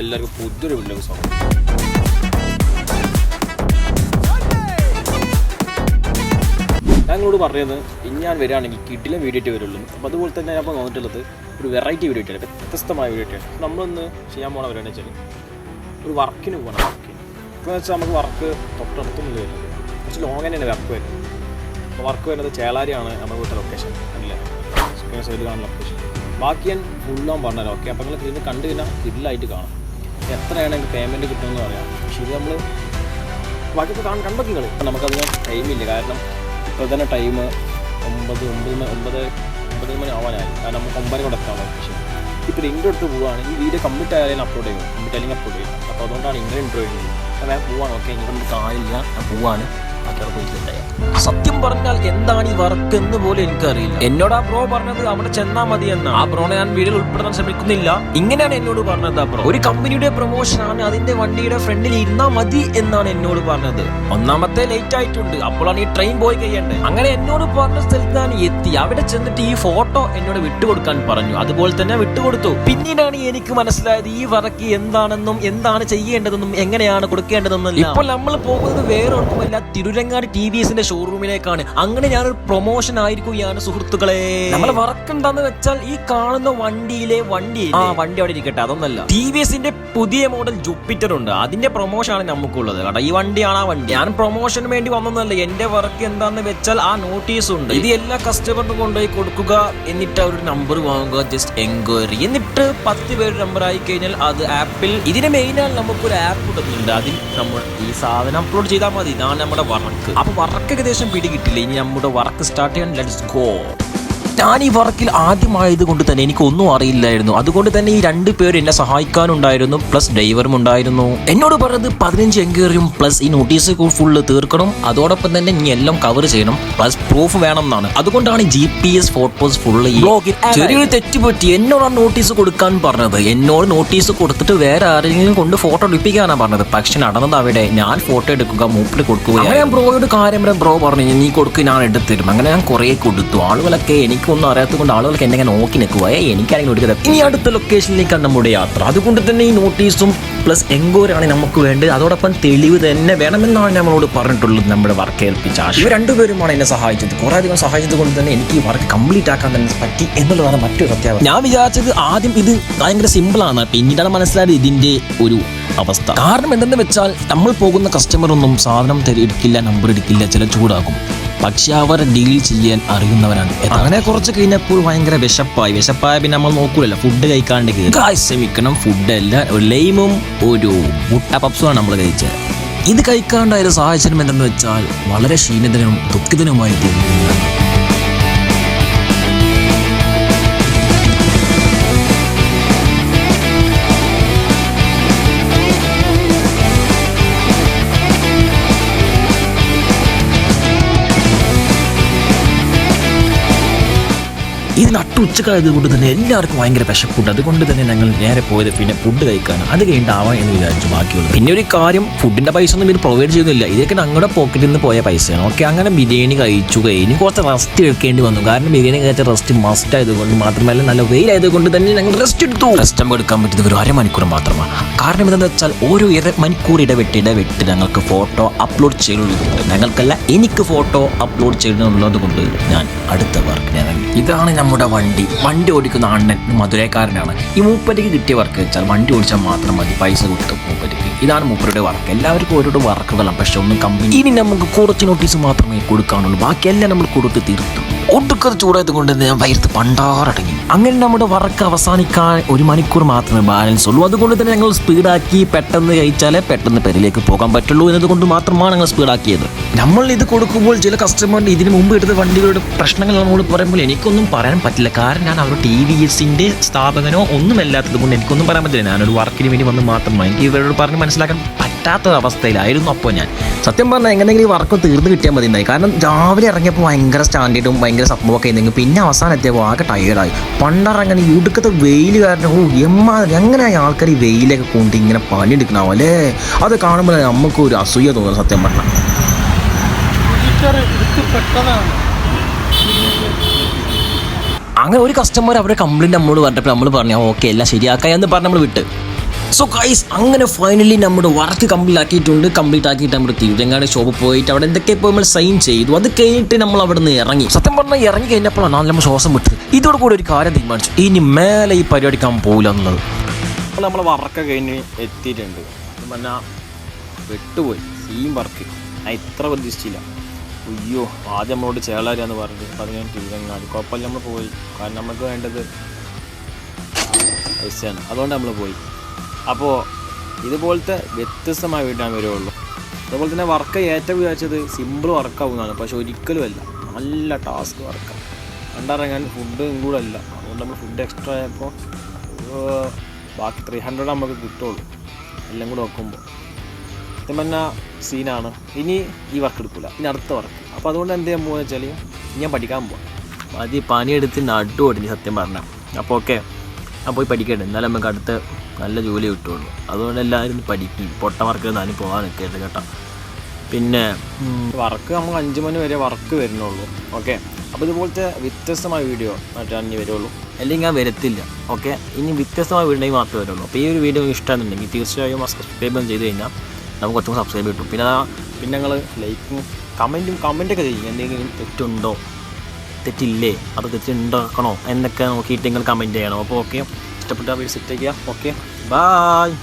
എല്ലാവർക്കും പുതിയൊരു വീട്ടിലേക്ക് സ്വാഗതം. ഞാൻ നിങ്ങളോട് പറയുന്നത് ഞാൻ വരികയാണെങ്കിൽ കിട്ടിലെ വീഡിയോ ആയിട്ട് വരുള്ളൂ. അപ്പോൾ അതുപോലെ തന്നെ ഞാൻ ഇപ്പോൾ നോക്കിയിട്ടുള്ളത് ഒരു വെറൈറ്റി വീഡിയോ ആയിട്ടാണ്. വ്യത്യസ്തമായ വീഡിയോ ആയിട്ടാണ്. നമ്മളൊന്ന് ചെയ്യാൻ പോണ പരിപാടി വെച്ചാൽ ഒരു വർക്കിന് പോകണം വർക്ക് ഇപ്പോൾ വെച്ചാൽ നമുക്ക് വർക്ക് തൊട്ടടുത്തൊന്നും വരുന്നത് കുറച്ച് ലോങ് തന്നെയാണ് വർക്ക് വരുന്നത്? അപ്പോൾ വർക്ക് വരുന്നത് ചേളാരിയാണ് നമ്മുടെ വീട്ടിലെ ലൊക്കേഷൻ അല്ലേ സൈഡിൽ കാണുന്ന ലൊക്കേഷൻ ബാക്കി ഞാൻ ഫുള്ളാൻ പറഞ്ഞുതരാം ഓക്കെ അപ്പോൾ നിങ്ങൾ ഇതിന് കണ്ടു കഴിഞ്ഞാൽ കിഡിലായിട്ട് കാണും. എത്രയാണ് എനിക്ക് പേയ്മെന്റ് കിട്ടുമെന്ന് പറയാം. പക്ഷേ ഇത് നമ്മൾ ബാക്കിയൊക്കെ കാണാൻ കണ്ടൊക്കെ നിങ്ങൾ നമുക്കധികം ടൈമില്ല കാരണം ഇപ്പോൾ തന്നെ ടൈം ഒമ്പത് ഒമ്പത് ഒമ്പത് ഒമ്പത് മണി ആവാനായി. കാരണം നമുക്ക് ഒമ്പത് കൂടെ എത്താൻ പക്ഷേ. ഇപ്പോൾ ഇന്റർ എടുത്ത് പോവുകയാണ് ഈ വീഡിയോ കംപ്ലീറ്റ് ആയാലും അപ്ലോഡ് ചെയ്യും. കംപ്ലീറ്റ് അല്ലെങ്കിൽ അപ്ലോഡ് ചെയ്യും. അപ്പോൾ അതുകൊണ്ടാണ് ഇങ്ങനെ ഇൻട്രോ ചെയ്യുന്നത്. അപ്പോൾ ഞാൻ പോവാണ്. ഓക്കെ ഇനി കാണില്ല ഞാൻ പോവാണ്. സത്യം പറഞ്ഞാൽ എന്താണ് ഈ വർക്ക് എന്ന് പോലും എനിക്കറിയില്ല. എന്നോട് ആ ബ്രോ പറഞ്ഞത് അവിടെ ചെന്നാ മതി എന്ന് ആ ബ്രോനെ ഞാൻ വീഡിയോയിൽ ഉൾപ്പെടുത്താൻ ശ്രമിക്കുന്നില്ല. ഇങ്ങനെയാണ് എന്നോട് പറഞ്ഞത് ആ ബ്രോ. ഒരു കമ്പനിയുടെ പ്രൊമോഷൻ ആണ് അതിന്റെ വണ്ടിയുടെ ഫ്രണ്ടിൽ ഇരുന്നാ മതി എന്നാണ് എന്നോട് പറഞ്ഞത്. ഒന്നാമത്തെ ലേറ്റ് ആയിട്ടുണ്ട്. അപ്പോഴാണ് ഈ ട്രെയിൻ പോയി കഴിയേണ്ടത്. അങ്ങനെ എന്നോട് പറഞ്ഞ സ്ഥലത്ത് ഞാൻ എത്തി. അവിടെ ചെന്നിട്ട് ഈ ഫോട്ടോ എന്നോട് വിട്ടുകൊടുക്കാൻ പറഞ്ഞു. അതുപോലെ തന്നെ വിട്ടുകൊടുത്തു. പിന്നീടാണ് എനിക്ക് മനസ്സിലായത് ഈ വർക്ക് എന്താണെന്നും എന്താണ് ചെയ്യേണ്ടതെന്നും എങ്ങനെയാണ് കൊടുക്കേണ്ടതെന്നും ഇപ്പോൾ നമ്മൾ പോകുന്നത് വേറെ ഒന്നുമല്ല തിരുരങ്ങാടി ടി വി എസിന്റെ ഷോറൂമിലേക്കാണ് അങ്ങനെ ഞാനൊരു പ്രൊമോഷൻ ആയിരിക്കുകയാണ് സുഹൃത്തുക്കളെ. നമ്മൾ വർക്ക് എന്താന്ന് വെച്ചാൽ ഈ കാണുന്ന വണ്ടിയിലെ വണ്ടി ആ വണ്ടി അവിടെ ഇരിക്കട്ടെ അതൊന്നല്ല. ടി വി എസിന്റെ പുതിയ മോഡൽ ജൂപ്പിറ്റർ ഉണ്ട്. അതിന്റെ പ്രൊമോഷൻ ആണ് നമുക്കുള്ളത് കേട്ടോ. ഈ വണ്ടിയാണ് ആ വണ്ടി. ഞാൻ പ്രൊമോഷന് വേണ്ടി വന്നതല്ല. എന്റെ വർക്ക് എന്താന്ന് വെച്ചാൽ ആ നോട്ടീസ് ഉണ്ട്. ഇത് എല്ലാ കസ്റ്റമറിനും കൊണ്ടുപോയി കൊടുക്കുക എന്നിട്ട് അവരുടെ നമ്പർ വാങ്ങുക. ജസ്റ്റ് എൻക്വയറി എന്നിട്ട് പത്ത് പേര് നമ്പർ ആയി കഴിഞ്ഞാൽ അത് ആപ്പിൽ ഇതിന് മെയിനായി നമുക്കൊരു ആപ്പ് ഇടുന്നുണ്ട്. അതിൽ നമ്മൾ ഈ സാധനം അപ്ലോഡ് ചെയ്താൽ മതി. ഇതാണ് നമ്മുടെ വർക്ക് അപ്പൊ വർക്ക് ഏകദേശം പിടികിട്ടില്ല? ഇനി നമ്മുടെ വർക്ക് സ്റ്റാർട്ട് ചെയ്യാൻ ലെറ്റ്സ് ഗോ ഞാൻ ഈ വർക്കിൽ ആദ്യമായത് കൊണ്ട് തന്നെ എനിക്ക് ഒന്നും അറിയില്ലായിരുന്നു. അതുകൊണ്ട് തന്നെ ഈ രണ്ട് പേര് എന്നെ സഹായിക്കാനുണ്ടായിരുന്നു. പ്ലസ് ഡ്രൈവറും ഉണ്ടായിരുന്നു. എന്നോട് പറഞ്ഞത് പതിനഞ്ച് എൻക്വയറിയും പ്ലസ് ഈ നോട്ടീസ് ഫുള്ള് തീർക്കണം. അതോടൊപ്പം തന്നെ ഇനി എല്ലാം കവർ ചെയ്യണം. പ്ലസ് പ്രൂഫ് വേണം എന്നാണ് അതുകൊണ്ടാണ് G P S photos full ചെറിയൊരു തെറ്റുപറ്റി എന്നോട് എന്നോടാണ് നോട്ടീസ് കൊടുക്കാൻ പറഞ്ഞത്. എന്നോട് നോട്ടീസ് കൊടുത്തിട്ട് വേറെ ആരെങ്കിലും കൊണ്ട് ഫോട്ടോ എടുപ്പിക്കാനാണ് പറഞ്ഞത്. പക്ഷെ നടന്നത് അവിടെ ഞാൻ ഫോട്ടോ എടുക്കുക മൂപ്പിൽ കൊടുക്കുക ഞാൻ ബ്രോയോട് കാര്യം ബ്രോ പറഞ്ഞു നീ കൊടുക്കുക ഞാൻ എടുത്തിരും അങ്ങനെ ഞാൻ കുറേ കൊടുത്തു. ആളുകളൊക്കെ എനിക്കൊന്നും അറിയാത്തതുകൊണ്ട് കൊണ്ട് ആളുകളൊക്കെ എന്നെ ഇങ്ങനെ നോക്കി നിൽക്കുക എനിക്കാണെങ്കിൽ എടുക്കുന്നത് ഇനി അടുത്ത ലൊക്കേഷനിലേക്കാണ് നമ്മുടെ യാത്ര. അതുകൊണ്ട് തന്നെ ഈ നോട്ടീസും പ്ലസ് എങ്കോരാണ് നമുക്ക് വേണ്ടത്. അതോടൊപ്പം തെളിവ് തന്നെ വേണമെന്നാണ് നമ്മളോട് പറഞ്ഞിട്ടുള്ളത് നമ്മുടെ വർക്ക് ഏൽപ്പിച്ച ആശ ഇവർ രണ്ടുപേരുമാണ് എന്നെ സഹായിച്ചത്. കുറേ അധികം സഹായിച്ചത് കൊണ്ട് തന്നെ എനിക്ക് ഈ വർക്ക് കംപ്ലീറ്റ് ആക്കാൻ തന്നെ പറ്റി എന്നുള്ളതാണ് മറ്റൊരു സത്യാവസ്ഥ ഞാൻ വിചാരിച്ചത് ആദ്യം ഇത് ഭയങ്കര സിമ്പിളാണ് പിന്നീടാണ് മനസ്സിലായത് ഇതിന്റെ ഒരു അവസ്ഥ. കാരണം എന്തെന്ന് വെച്ചാൽ നമ്മൾ പോകുന്ന കസ്റ്റമർ ഒന്നും സാധനം എടുക്കില്ല നമ്പർ എടുക്കില്ല ചില ചൂടാക്കും. പക്ഷെ അവർ ഡീൽ ചെയ്യാൻ അറിയുന്നവരാണ്. അങ്ങനെ കുറച്ച് കഴിഞ്ഞപ്പോൾ ഭയങ്കര വിശപ്പായി. വിശപ്പായ പിന്നെ നമ്മൾ നോക്കൂലല്ലോ ഫുഡ് കഴിക്കാണ്ട് ശ്രമിക്കണം ഫുഡ് ഒരു ലൈമും ഒരു മുട്ട പപ്സുമാണ് നമ്മൾ കഴിച്ചത് ഇത് കഴിക്കാണ്ടായ സാഹചര്യം എന്തെന്ന് വെച്ചാൽ വളരെ ക്ഷീണിതനും ദുഃഖിതനുമായി തീർന്നു. നട്ടുച്ചക്കായത് കൊണ്ട് തന്നെ എല്ലാവർക്കും ഭയങ്കര വിശപ്പുണ്ട്. അതുകൊണ്ട് തന്നെ ഞങ്ങൾ നേരെ പോയത് പിന്നെ ഫുഡ് കഴിക്കാൻ അത് കഴിഞ്ഞിട്ടാവാം എന്ന് വിചാരിച്ചു ബാക്കിയുള്ളത്. പിന്നെ ഒരു കാര്യം ഫുഡിന്റെ പൈസ ഒന്നും ഇവർ പ്രൊവൈഡ് ചെയ്യുന്നില്ല ഇതൊക്കെ ഞങ്ങളുടെ പോക്കറ്റിൽ നിന്ന് പോയ പൈസയാണ്. ഓക്കെ അങ്ങനെ ബിരിയാണി കഴിച്ചു കഴിഞ്ഞ് കുറച്ച് റെസ്റ്റ് എടുക്കേണ്ടി വന്നു. കാരണം ബിരിയാണി കഴിച്ച റെസ്റ്റ് മസ്റ്റ് ആയതുകൊണ്ട് മാത്രമല്ല നല്ല വെയിൽ ആയതുകൊണ്ട് തന്നെ ഞങ്ങൾ റെസ്റ്റ് എടുത്തു. റെസ്റ്റ് നമുക്ക് എടുക്കാൻ പറ്റുന്നത് ഒരു അരമണിക്കൂർ മാത്രമാണ്. കാരണം എന്താണെന്ന് വെച്ചാൽ ഓരോ ഇര മണിക്കൂർ ഇടവിട്ട് ഇടവിട്ട് ഞങ്ങൾക്ക് ഫോട്ടോ അപ്ലോഡ് ചെയ്യുന്നുണ്ട് ഞങ്ങൾക്കല്ല എനിക്ക് ഫോട്ടോ അപ്ലോഡ് ചെയ്യുന്നുള്ളത് കൊണ്ട് ഞാൻ അടുത്ത ഇതാണ് നമ്മുടെ വണ്ടി. വണ്ടി ഓടിക്കുന്ന അണ്ണൻ മധുരക്കാരനാണ്. ഈ മൂപ്പരിക്ക് കിട്ടിയ വർക്ക് വെച്ചാൽ വണ്ടി ഓടിച്ചാൽ മാത്രം മതി. പൈസ കൊടുത്തു മൂപ്പരിക്ക്. ഇതാണ് മൂപ്പരുടെ വർക്ക്. എല്ലാവർക്കും ഓരോരോ വർക്കുകളാണ്. പക്ഷെ ഒന്നും കമ്പനി ഇനി നമുക്ക് കുറച്ച് നോട്ടീസ് മാത്രമേ കൊടുക്കാനുള്ളൂ. ബാക്കിയെല്ലാം നമ്മൾ കൊടുത്ത് തീർത്തു. ഒടുക്കത് ചൂടായത് കൊണ്ട് ഞാൻ വയർത്ത് പണ്ടാറടങ്ങി. അങ്ങനെ നമ്മുടെ വർക്ക് അവസാനിക്കാൻ ഒരു മണിക്കൂർ മാത്രമേ ബാലൻസ് ഉള്ളൂ. അതുകൊണ്ട് തന്നെ ഞങ്ങൾ സ്പീഡാക്കി പെട്ടെന്ന് കഴിച്ചാലേ പെട്ടെന്ന് പെരിലേക്ക് പോകാൻ പറ്റുള്ളൂ എന്നതുകൊണ്ട് മാത്രമാണ് ഞങ്ങൾ സ്പീഡാക്കിയത്. നമ്മൾ ഇത് കൊടുക്കുമ്പോൾ ചില കസ്റ്റമറിന് ഇതിന് മുമ്പ് എടുത്ത വണ്ടികളുടെ പ്രശ്നങ്ങൾ നമ്മോട് പറയുമ്പോൾ എനിക്കൊന്നും പറയാൻ പറ്റില്ല. കാരണം ഞാൻ അവരുടെ ടി വി എസിന്റെ സ്ഥാപകനോ ഒന്നുമല്ലാത്തത് കൊണ്ട് എനിക്കൊന്നും പറയാൻ പറ്റില്ല. ഞാനൊരു വർക്കിന് വേണ്ടി വന്ന് മാത്രമാണ് എനിക്ക് ഇവരോട് പറഞ്ഞ് മനസ്സിലാക്കാൻ പറ്റാത്ത അവസ്ഥയിലായിരുന്നു അപ്പോൾ ഞാൻ. സത്യം പറഞ്ഞാൽ എങ്ങനെയെങ്കിലും വർക്ക് തീർന്നു കിട്ടിയാൽ മതി ഉണ്ടായി കാരണം രാവിലെ ഇറങ്ങിയപ്പോൾ ഭയങ്കര സ്റ്റാൻഡേർഡും ഭയങ്കര സംഭവമൊക്കെ ആയിരുന്നു പിന്നെ അവസാനം എത്തിയപ്പോൾ ആകെ ടയേർഡായി പണ്ടിറങ്ങനെ ഇടുക്കത്തെ വെയിൽ കാരണം ഓ എമ്മ എങ്ങനെയാ ആൾക്കാർ ഈ വെയിലൊക്കെ കൊണ്ട് ഇങ്ങനെ പണിയെടുക്കണാവും അല്ലേ? അത് കാണുമ്പോൾ നമുക്ക് ഒരു അസൂയ തോന്നുന്നു സത്യം പറഞ്ഞാൽ അങ്ങനെ ഒരു കസ്റ്റമർ അവരുടെ കംപ്ലയിന്റ് നമ്മളോട് പറഞ്ഞപ്പോൾ നമ്മൾ പറഞ്ഞു ഓക്കെ എല്ലാം ശരിയാക്കാം എന്ന് പറഞ്ഞ് നമ്മൾ വിട്ട്. സോ ഗൈസ് അങ്ങനെ ഫൈനലി നമ്മുടെ വർക്ക് കംപ്ലീറ്റ് ആക്കിയിട്ടുണ്ട് കംപ്ലീറ്റ് ആക്കിയിട്ട് നമ്മുടെ തിരുവങ്ങാട് ഷോപ്പ് പോയിട്ട് അവിടെ എന്തൊക്കെ പോയി നമ്മൾ സൈൻ ചെയ്തു. അത് കഴിഞ്ഞിട്ട് നമ്മൾ അവിടെ നിന്ന് ഇറങ്ങി. സത്യം പറഞ്ഞാൽ ഇറങ്ങി കഴിഞ്ഞപ്പോഴാണ് നമ്മൾ ശ്വാസം വിട്ടത് ഇതോട് കൂടി ഒരു കാര്യം തീരുമാനിച്ചു. ഇനി മേലെ ഈ പരിപാടിക്കാൻ പോകില്ല എന്നുള്ളത്. നമ്മൾ വർക്ക് കഴിഞ്ഞ് എത്തിയിട്ടുണ്ട്. പറഞ്ഞാൽ വിട്ടുപോയി. സീം വർക്ക് ഞാൻ ഇത്ര പ്രതീക്ഷിച്ചില്ല. അയ്യോ ആദ്യം നമ്മളോട് ചേളാരിയാന്ന് പറഞ്ഞിട്ട് പറഞ്ഞു തിരുവങ്ങാടി. കുഴപ്പമില്ല നമ്മൾ പോയി. കാരണം നമുക്ക് വേണ്ടത് പൈസയാണ്. അതുകൊണ്ട് നമ്മൾ പോയി. അപ്പോൾ ഇതുപോലത്തെ വ്യത്യസ്തമായ വീട്ടാൻ വരുള്ളൂ അതുപോലെ തന്നെ വർക്ക് ഏറ്റവും വിചാരിച്ചത് സിമ്പിൾ വർക്കാവുന്നതാണ് പക്ഷെ ഒരിക്കലും അല്ല. നല്ല ടാസ്ക് വർക്കാണ് കണ്ടിറങ്ങാൻ ഫുഡ് കൂടെ അല്ല. അതുകൊണ്ട് നമ്മൾ ഫുഡ് എക്സ്ട്രാ ആയപ്പോൾ ബാക്കി ത്രീ ഹൺഡ്രഡ് നമുക്ക് കിട്ടുള്ളൂ. എല്ലാം കൂടെ വെക്കുമ്പോൾ സത്യം സീനാണ് ഇനി ഈ വർക്ക് എടുക്കില്ല ഇനി അടുത്ത വർക്ക് അപ്പോൾ അതുകൊണ്ട് എന്ത് ചെയ്യാൻ പോകുക വെച്ചാൽ ഞാൻ പഠിക്കാൻ പോവാം. ആദ്യം പണിയെടുത്ത് നട്ടു ഓടിഞ്ഞ് സത്യം പറഞ്ഞാൽ അപ്പോൾ ഓക്കെ ഞാൻ പോയി പഠിക്കട്ടെ. എന്നാലും നമുക്ക് അടുത്ത നല്ല ജോലി കിട്ടുള്ളൂ. അതുകൊണ്ട് എല്ലാവരും പഠിക്കും. പൊട്ട വർക്ക് ഞാനും പോകാൻ നിൽക്കരുത് കേട്ടോ. പിന്നെ വർക്ക് നമുക്ക് അഞ്ച് മണി വരെ വർക്ക് വരുന്നുള്ളൂ. ഓക്കെ? അപ്പോൾ ഇതുപോലത്തെ വ്യത്യസ്തമായ വീഡിയോ മറ്റാണ് ഇനി വരുള്ളൂ. അല്ലെങ്കിൽ ഞാൻ വരത്തില്ല. ഓക്കെ? ഇനി വ്യത്യസ്തമായ വീഡിയോ മാത്രമേ വരുള്ളൂ. അപ്പോൾ ഈ ഒരു വീഡിയോ ഇഷ്ടമാണെന്നുണ്ടെങ്കിൽ തീർച്ചയായും സബ്സ്ക്രൈബ് ചെയ്ത് കഴിഞ്ഞാൽ നമുക്ക് കുറച്ചും സബ്സ്ക്രൈബ് കിട്ടും. പിന്നെ പിന്നെ നിങ്ങൾ ലൈക്കും കമന്റും കമന്റൊക്കെ ചെയ്യും. എന്തെങ്കിലും തെറ്റുണ്ടോ? തെറ്റില്ലേ? അത് തെറ്റുണ്ടാക്കണോ? എന്നൊക്കെ നോക്കിയിട്ട് നിങ്ങൾ കമന്റ് ചെയ്യണം. അപ്പോൾ ഓക്കെ ഇഷ്ടപ്പെട്ട വീഡിയോ സെറ്റ് ചെയ്യുക ഓക്കെ ബായ്